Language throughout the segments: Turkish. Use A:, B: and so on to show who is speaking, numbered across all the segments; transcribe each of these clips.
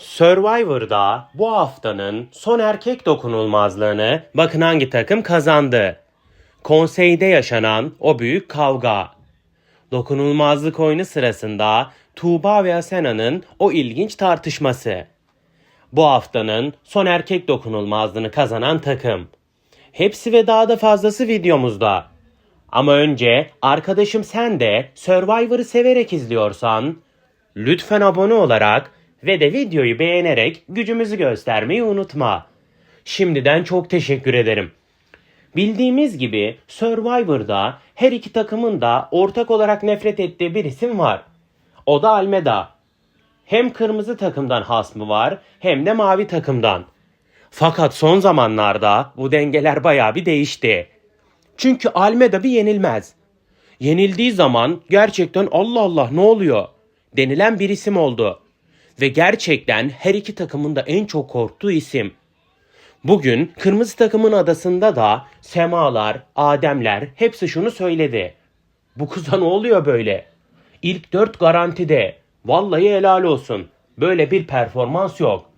A: Survivor'da bu haftanın son erkek dokunulmazlığını bakın hangi takım kazandı. Konseyde yaşanan o büyük kavga. Dokunulmazlık oyunu sırasında Tuğba ve Asena'nın o ilginç tartışması. Bu haftanın son erkek dokunulmazlığını kazanan takım. Hepsi ve daha da fazlası videomuzda. Ama önce arkadaşım sen de Survivor'ı severek izliyorsan lütfen abone olarak ve de videoyu beğenerek gücümüzü göstermeyi unutma. Şimdiden çok teşekkür ederim. Bildiğimiz gibi Survivor'da her iki takımın da ortak olarak nefret ettiği bir isim var. O da Almeda. Hem kırmızı takımdan hasmı var hem de mavi takımdan. Fakat son zamanlarda bu dengeler bayağı bir değişti. Çünkü Almeda bir yenilmez. Yenildiği zaman gerçekten Allah Allah ne oluyor denilen bir isim oldu. Ve gerçekten her iki takımın da en çok korktuğu isim. Bugün kırmızı takımın adasında da semalar, ademler hepsi şunu söyledi. Bu kıza ne oluyor böyle? İlk dört garantide. Vallahi helal olsun. Böyle bir performans yok.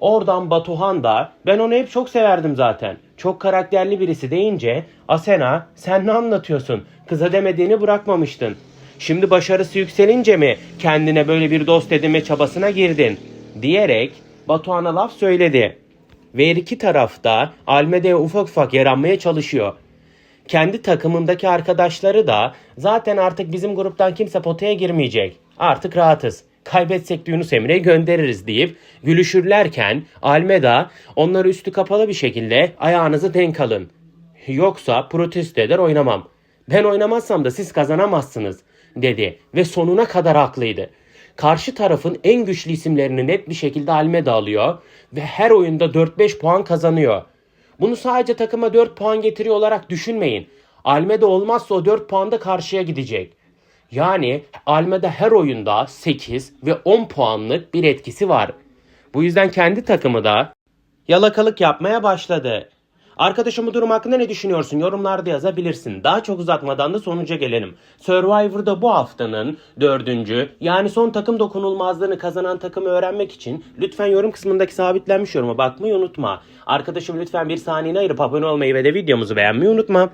A: Oradan Batuhan da ben onu hep çok severdim zaten. Çok karakterli birisi deyince Asena sen ne anlatıyorsun? Kıza demediğini bırakmamıştın. Şimdi başarısı yükselince mi kendine böyle bir dost edinme çabasına girdin? Diyerek Batuhan'a laf söyledi. Ve her iki tarafta Almeda'ya ufak ufak yaranmaya çalışıyor. Kendi takımındaki arkadaşları da zaten artık bizim gruptan kimse potaya girmeyecek. Artık rahatız. Kaybetsek de Yunus Emre'yi göndeririz deyip gülüşürlerken Almeda onları üstü kapalı bir şekilde ayağınızı denk alın. Yoksa protesto eder oynamam. Ben oynamazsam da siz kazanamazsınız dedi ve sonuna kadar haklıydı. Karşı tarafın en güçlü isimlerini net bir şekilde Almeda alıyor ve her oyunda 4-5 puan kazanıyor. Bunu sadece takıma 4 puan getiriyor olarak düşünmeyin. Almeda olmazsa o 4 puan da karşıya gidecek. Yani Almeda her oyunda 8 ve 10 puanlık bir etkisi var. Bu yüzden kendi takımı da yalakalık yapmaya başladı. Arkadaşım bu durum hakkında ne düşünüyorsun? Yorumlarda yazabilirsin. Daha çok uzatmadan da sonuca gelelim. Survivor'da bu haftanın dördüncü yani son takım dokunulmazlığını kazanan takımı öğrenmek için lütfen yorum kısmındaki sabitlenmiş yoruma bakmayı unutma. Arkadaşım lütfen bir saniyeni ayırıp abone olmayı ve de videomuzu beğenmeyi unutma.